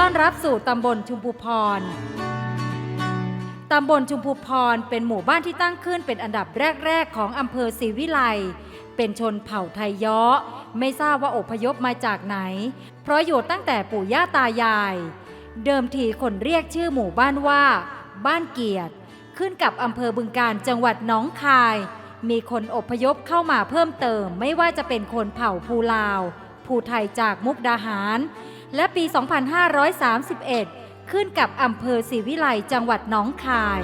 ต้อนรับสู่ตำบลชุมพูพร ตำบลชุมพูพรเป็นหมู่บ้านที่ตั้งขึ้นเป็นอันดับแรก ๆ ของอำเภอศรีวิไล เป็นชนเผ่าไทยย้อ ไม่ทราบว่าอพยพมาจากไหน เพราะอยู่ตั้งแต่ปู่ย่าตายาย เดิมทีคนเรียกชื่อหมู่บ้านว่า บ้านเกียรติ ขึ้นกับอำเภอบึงการจังหวัดหนองคาย มีคนอพยพเข้ามาเพิ่มเติม ไม่ว่าจะเป็นคนเผ่าภูลาว ภูไทยจากมุกดาหาร และปี 2531 ขึ้นกับอำเภอศรีวิไลจังหวัดหนองคาย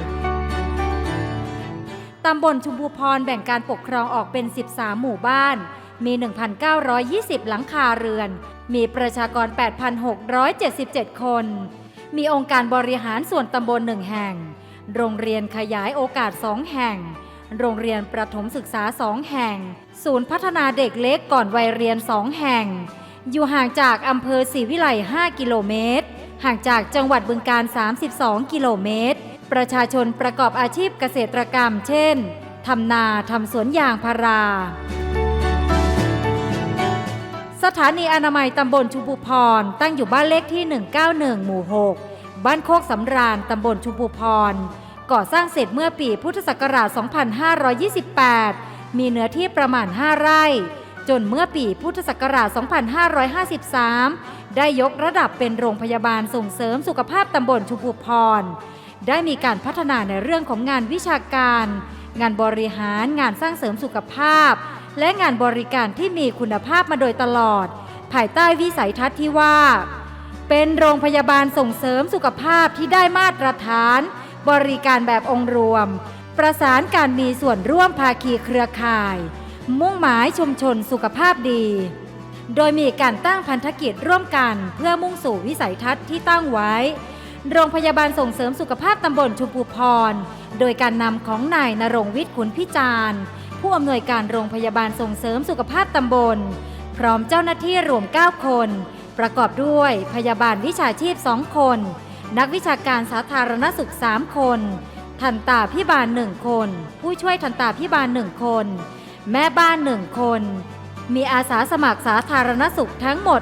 ตำบลชุมพูพรแบ่งการปกครองออกเป็น 13 หมู่บ้าน มี 1,920 หลังคาเรือน มีประชากร 8,677 คน มีองค์การบริหารส่วนตำบลหนึ่งแห่ง โรงเรียนขยายโอกาสสองแห่งโรงเรียนประถมศึกษาสองแห่ง ศูนย์พัฒนาเด็กเล็กก่อนวัยเรียนสองแห่ง อยู่ห่างจากอำเภอศรีวิไล 5 กิโลเมตร ห่างจากจังหวัดบึงการ 32 กิโลเมตร ประชาชนประกอบอาชีพเกษตรกรรม เช่น ทำนา ทำสวนยางพารา สถานีอนามัยตำบลชุมพูพร ตั้งอยู่บ้านเลขที่ 191 หมู่ 6 บ้านโคกสำราญตำบลชุมพูพร ก่อสร้างเสร็จเมื่อปีพุทธศักราช 2528 มีเนื้อที่ประมาณ 5 ไร่ จนเมื่อปีพุทธศักราช 2553 ได้ยกระดับเป็นโรงพยาบาลส่งเสริมสุขภาพตำบลชุมพูพร ได้มีการพัฒนาในเรื่องของงานวิชาการ งานบริหารงานสร้างเสริมสุขภาพ และงานบริการที่มีคุณภาพมาโดยตลอด ภายใต้วิสัยทัศน์ที่ว่า เป็นโรงพยาบาลส่งเสริมสุขภาพที่ได้มาตรฐาน บริการแบบองค์รวม ประสานการมีส่วนร่วมภาคีเครือข่าย มุ่งหมายชุมชนสุขภาพดี โดยมีการตั้งพันธกิจร่วมกันเพื่อมุ่งสู่วิสัยทัศน์ที่ตั้งไว้ โรงพยาบาลส่งเสริมสุขภาพตำบลชุมพูพร โดยการนำของนายนรงวิทย์ขุนพิจารณ์ผู้อำนวยการโรงพยาบาลส่งเสริมสุขภาพตำบล พร้อมเจ้าหน้าที่รวม 9 คน ประกอบด้วยพยาบาลวิชาชีพ 2 คน นักวิชาการสาธารณสุข 3 คน ทันตาพิบาล 1 คน ผู้ช่วยทันตาพิบาล 1 คน แม่บ้าน1คน มีอาสาสมัครสาธารณสุขทั้งหมด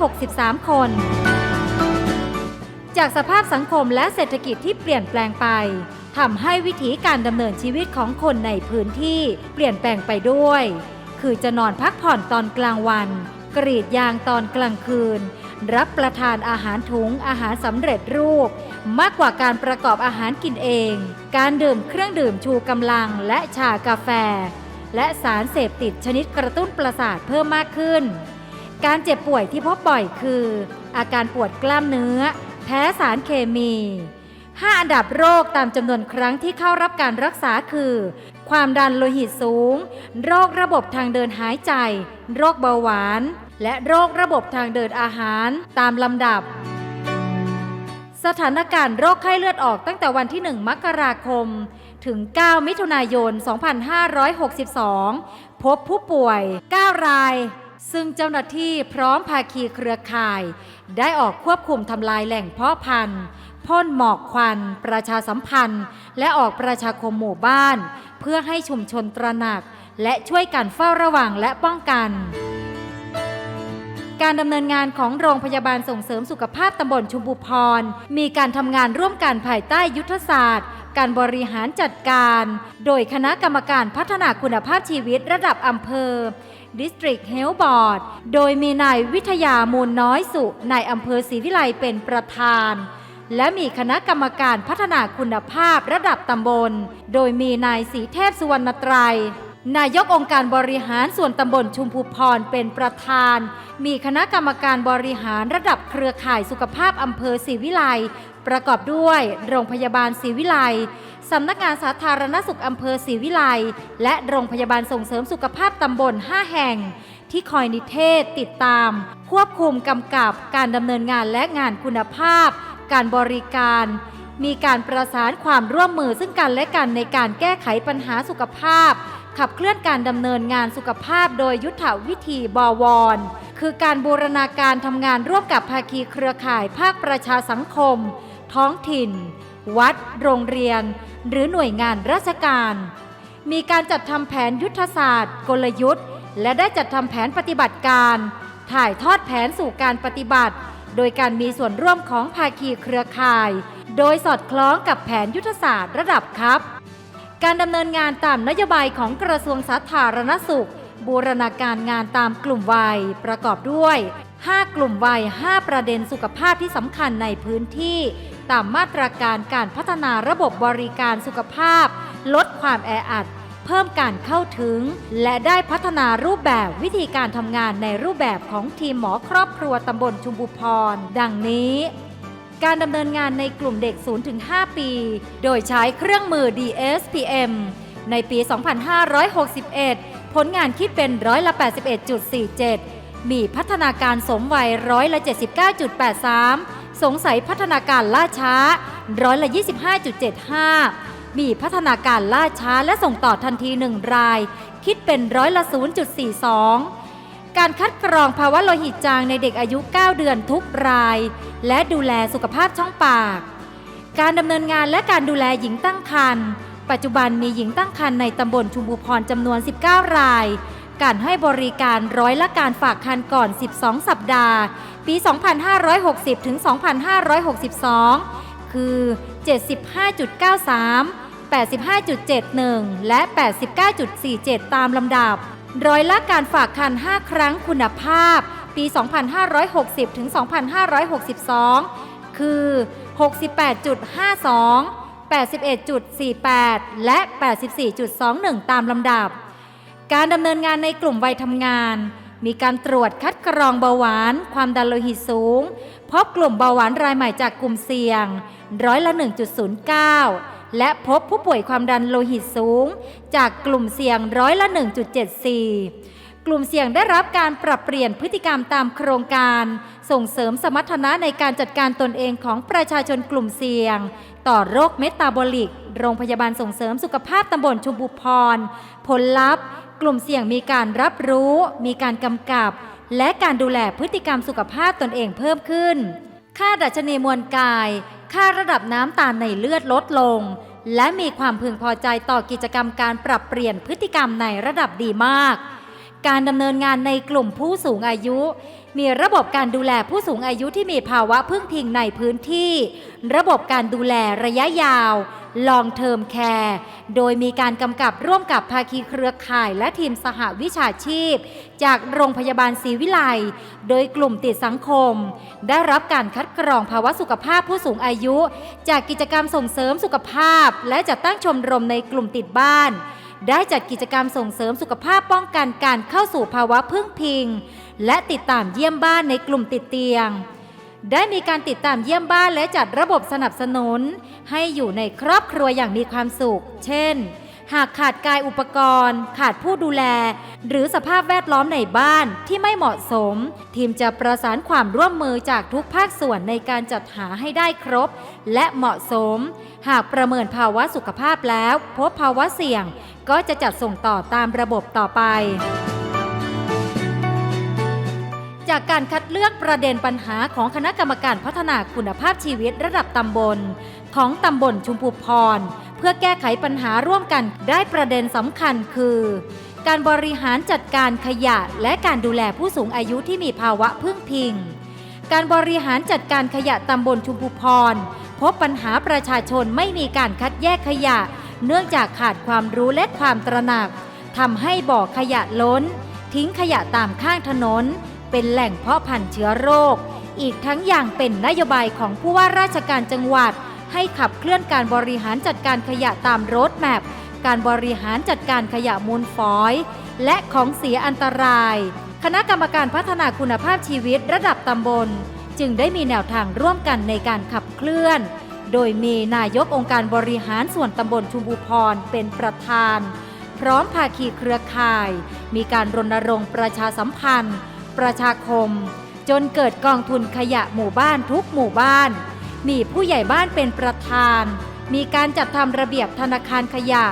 163 คน จากสภาพสังคมและเศรษฐกิจที่เปลี่ยนแปลงไปทำให้วิถีการดำเนินชีวิตของคนในพื้นที่เปลี่ยนแปลงไปด้วย คือจะนอนพักผ่อนตอนกลางวัน กรีดยางตอนกลางคืน รับประทานอาหารถุงอาหารสำเร็จรูป มากกว่าการประกอบอาหารกินเอง การดื่มเครื่องดื่มชูกำลังและชากาแฟ และสารเสพติดชนิดกระตุ้นประสาทเพิ่มมากขึ้น การเจ็บป่วยที่พบบ่อยคือ อาการปวดกล้ามเนื้อ แพ้สารเคมี 5 อันดับโรคตามจำนวนครั้งที่เข้ารับการรักษาคือ ความดันโลหิตสูง โรคระบบทางเดินหายใจ โรคเบาหวาน และโรคระบบทางเดินอาหารตามลำดับสถานการณ์โรคไข้เลือดออกตั้งแต่วันที่ 1 มกราคม ถึง 9 มิถุนายน 2562 พบผู้ป่วย 9 ราย ซึ่งเจ้าหน้าที่พร้อมภาคีเครือข่าย ได้ออกควบคุมทำลายแหล่งเพาะพันธุ์พ่นหมอกควัน ประชาสัมพันธ์ และออกประชาคมหมู่บ้าน เพื่อให้ชุมชนตระหนัก และช่วยกันเฝ้าระวังและป้องกัน การดำเนินงานของโรงพยาบาลส่งเสริมสุขภาพตำบลชุมพูพร มีการทำงานร่วมกันภายใต้ยุทธศาสตร์ การบริหารจัดการ โดยคณะกรรมการพัฒนาคุณภาพชีวิตระดับอำเภอ District Health Board โดยมีนายวิทยามูลน้อยสุนายอำเภอศรีวิไลเป็นประธาน และมีคณะกรรมการพัฒนาคุณภาพระดับตำบล โดยมีนายสีเทพสุวรรณไตรย นายกองค์การบริหารส่วนตำบลชุมพูพรเป็นประธาน มีคณะกรรมการบริหารระดับเครือข่ายสุขภาพอำเภอศรีวิไลประกอบด้วยโรงพยาบาลศรีวิไลสำนักงานสาธารณสุขอำเภอศรีวิไลและโรงพยาบาลส่งเสริมสุขภาพตำบล 5 แห่ง ที่คอยนิเทศติดตาม ควบคุมกำกับการดำเนินงานและงานคุณภาพ การบริการ มีการประสานความร่วมมือซึ่งกันและกันในการแก้ไขปัญหาสุขภาพ ขับเคลื่อนการดำเนินงานสุขภาพโดยยุทธวิธีบวร คือการบูรณาการทำงานร่วมกับภาคีเครือข่ายภาคประชาสังคม ท้องถิ่น วัด โรงเรียน หรือหน่วยงานราชการ มีการจัดทำแผนยุทธศาสตร์ กลยุทธ์ และได้จัดทำแผนปฏิบัติการ ถ่ายทอดแผนสู่การปฏิบัติ โดยการมีส่วนร่วมของภาคีเครือข่าย โดยสอดคล้องกับแผนยุทธศาสตร์ระดับครับ การดำเนินงานตามนโยบายของกระทรวงสาธารณสุข บูรณาการงานตามกลุ่มวัย ประกอบด้วย 5 กลุ่มวัย 5 ประเด็นสุขภาพที่สำคัญในพื้นที่ ตามมาตรการการพัฒนาระบบบริการสุขภาพ ลดความแออัด เพิ่มการเข้าถึง และได้พัฒนารูปแบบวิธีการทำงานในรูปแบบของทีมหมอครอบครัวตำบลชุมบุพร ดังนี้ การดำเนินงานในกลุ่มเด็ก 0-5 ปี โดยใช้เครื่องมือ DSPM ในปี 2561 ผลงานคิดเป็นร้อยละ 81.47 มีพัฒนาการสมวัยร้อยละ 79.83 สงสัยพัฒนาการล่าช้าร้อยละ 25.75 มีพัฒนาการล่าช้าและส่งต่อทันทีหนึ่งราย คิดเป็นร้อยละ 0.42 การคัดกรองภาวะโลหิตจางในเด็กอายุ 9 เดือนทุกราย และดูแลสุขภาพช่องปาก การดำเนินงานและการดูแลหญิงตั้งครรภ์ปัจจุบันมีหญิงตั้งครรภ์ในตำบลชุมพูพรจำนวน 19 ราย การให้บริการร้อยละการฝากคันก่อน 12 สัปดาห์ ปี 2560 ถึง 2562 คือ 75.93 85.71 และ 89.47 ตามลำดับ ร้อยละการฝากคัน 5 ครั้งคุณภาพ ปี 2560 ถึง 2562 คือ 68.52 81.48 และ 84.21 ตามลำดับ การดำเนินงานในกลุ่มวัยทำงาน มีการตรวจคัดกรองเบาหวาน ความดันโลหิตสูง พบกลุ่มเบาหวานรายใหม่จากกลุ่มเสี่ยง ร้อยละ 1.09 และพบผู้ป่วยความดันโลหิตสูง จากกลุ่มเสี่ยงร้อยละ 1.74 กลุ่มเสี่ยงได้รับการปรับเปลี่ยนพฤติกรรมตามโครงการ ส่งเสริมสมรรถนะในการจัดการตนเองของประชาชนกลุ่มเสี่ยง ต่อโรคเมตาบอลิก โรงพยาบาลส่งเสริมสุขภาพตำบลชุมบุพร ผลลัพธ์ กลุ่มเสี่ยงมีการรับรู้ มีการกำกับ และการดูแลพฤติกรรมสุขภาพตนเองเพิ่มขึ้น ค่าดัชนีมวลกาย ค่าระดับน้ำตาลในเลือดลดลง และมีความพึงพอใจต่อกิจกรรมการปรับเปลี่ยนพฤติกรรมในระดับดีมาก การดำเนินงานในกลุ่มผู้สูงอายุ มีระบบการดูแลผู้สูงอายุที่มีภาวะพึ่งพิงในพื้นที่ ระบบการดูแลระยะยาว long term care โดยมีการกำกับร่วมกับภาคีเครือข่ายและทีมสหวิชาชีพ จากโรงพยาบาลศรีวิไลโดยกลุ่มติดสังคม ได้รับการคัดกรองภาวะสุขภาพผู้สูงอายุ จากกิจกรรมส่งเสริมสุขภาพ และจัดตั้งชมรมในกลุ่มติดบ้านได้จัดกิจกรรมส่งเสริมสุขภาพป้องกันการเข้าสู่ภาวะพึ่งพิง และติดตามเยี่ยมบ้านในกลุ่มติดเตียง ได้มีการติดตามเยี่ยมบ้านและจัดระบบสนับสนุน ให้อยู่ในครอบครัวอย่างมีความสุข เช่น หากขาดกายอุปกรณ์ ขาดผู้ดูแล หรือสภาพแวดล้อมในบ้านที่ไม่เหมาะสม ทีมจะประสานความร่วมมือจากทุกภาคส่วนในการจัดหาให้ได้ครบ และเหมาะสม หากประเมินภาวะสุขภาพแล้ว พบภาวะเสี่ยง ก็จะจัดส่งต่อตามระบบต่อไป จากการคัดเลือกประเด็นปัญหาของคณะกรรมการพัฒนาคุณภาพชีวิตระดับตำบล ของตำบลชุมพูพร เพื่อแก้ไขปัญหาร่วมกันได้ประเด็นสำคัญคือ การบริหารจัดการขยะและการดูแลผู้สูงอายุที่มีภาวะพึ่งพิง การบริหารจัดการขยะตำบลชุมพูพร พบปัญหาประชาชนไม่มีการคัดแยกขยะ เนื่องจากขาดความรู้และความตระหนักทำให้บ่อขยะล้น ทิ้งขยะตามข้างถนน เป็นแหล่งเพาะพันธุ์เชื้อโรค อีกทั้งอย่างเป็นนโยบายของผู้ว่าราชการจังหวัด ให้ขับเคลื่อนการบริหารจัดการขยะตามโรดแมพการบริหารจัดการขยะมูลฝอย และของเสียอันตราย คณะกรรมการพัฒนาคุณภาพชีวิตระดับตำบล จึงได้มีแนวทางร่วมกันในการขับเคลื่อน โดยมีนายกองค์การบริหารส่วนตำบลชุมพูพรเป็นประธาน พร้อมภาคีเครือข่าย มีการรณรงค์ประชาสัมพันธ์ ประชาคม จนเกิดกองทุนขยะหมู่บ้านทุกหมู่บ้าน มีผู้ใหญ่บ้านเป็นประธาน มีการจัดทำระเบียบธนาคารขยะ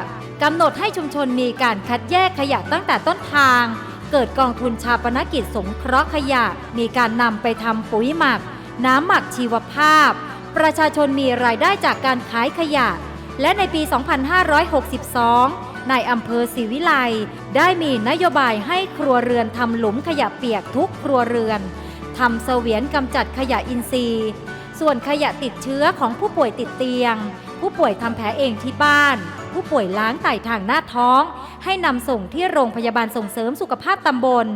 กำหนดให้ชุมชนมีการคัดแยกขยะตั้งแต่ต้นทาง เกิดกองทุนชาปนกิจสงเคราะห์ขยะ มีการนำไปทำปุ๋ยหมัก น้ำหมักชีวภาพ ประชาชนมีรายได้จากการขายขยะ และในปี 2562 ในอำเภอศรีวิไลได้มีนโยบายให้ครัวเรือนทำหลุมขยะเปียกทุกครัวเรือนทำเสวียนกำจัดขยะอินทรีย์ ส่วนขยะติดเชื้อของผู้ป่วยติดเตียง ผู้ป่วยทำแผลเองที่บ้าน ผู้ป่วยล้างไตทางหน้าท้อง ให้นำส่งที่โรงพยาบาลส่งเสริมสุขภาพตำบล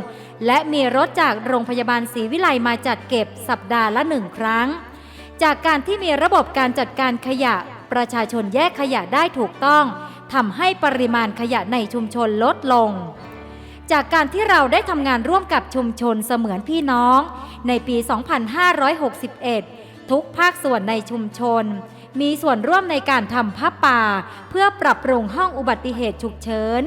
และมีรถจากโรงพยาบาลศรีวิไลมาจัดเก็บสัปดาห์ละหนึ่งครั้ง จากการที่มีระบบการจัดการขยะประชาชนแยกขยะได้ถูกต้อง ทำให้ปริมาณขยะในชุมชนลดลง จากการที่เราได้ทำงานร่วมกับชุมชนเสมือนพี่น้อง ในปี 2561 ทุกภาคส่วนในชุมชน มีส่วนร่วมในการทำผ้าป่า เพื่อปรับปรุงห้องอุบัติเหตุฉุกเฉิน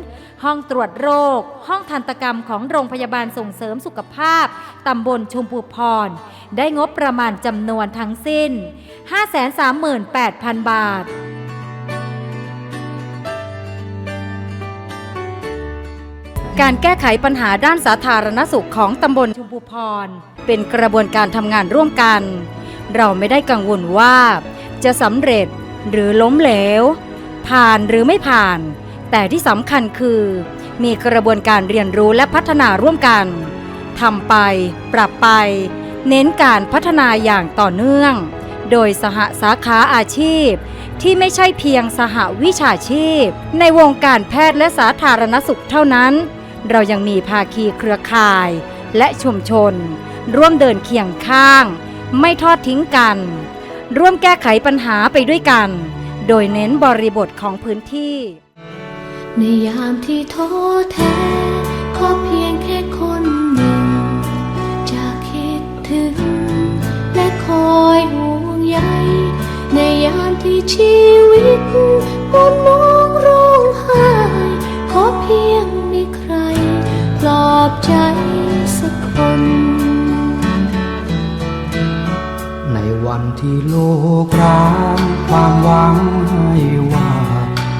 ห้องตรวจโรค ห้องทันตกรรมของโรงพยาบาลส่งเสริมสุขภาพตำบลชุมพูพร ได้งบประมาณจำนวนทั้งสิ้น 538,000 บาท การแก้ไขปัญหาด้านสาธารณสุขของตำบลชุมพูพร เป็นกระบวนการทำงานร่วมกัน เราไม่ได้กังวลว่า จะสำเร็จหรือล้มเหลว ผ่านหรือไม่ผ่าน แต่ที่สำคัญคือ มีกระบวนการเรียนรู้และพัฒนาร่วมกันทำไป ปรับไป เน้นการพัฒนาอย่างต่อเนื่อง โดยสหสาขาอาชีพ ที่ไม่ใช่เพียงสหวิชาชีพ ในวงการแพทย์และสาธารณสุขเท่านั้น เรายังมีภาคีเครือข่ายและชุมชน ร่วมเดินเคียงข้าง ไม่ทอดทิ้งกัน ร่วมแก้ไขปัญหาไปด้วยกัน โดยเน้นบริบทของพื้นที่ ในยามที่ท้อแท้ขอเพียงแค่คนหนึ่ง จะคิดถึง และคอยห่วงใยในยามที่ชีวิตมน ที่โลกร้างความหวังให้ว่า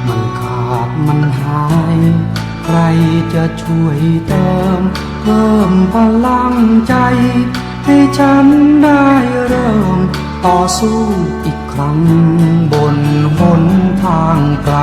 มันขาดมันหาย ใครจะช่วยเติม เพิ่มพลังใจ ให้ฉันได้เริ่ม ต่อสู้อีกครั้งบนหนทางไกล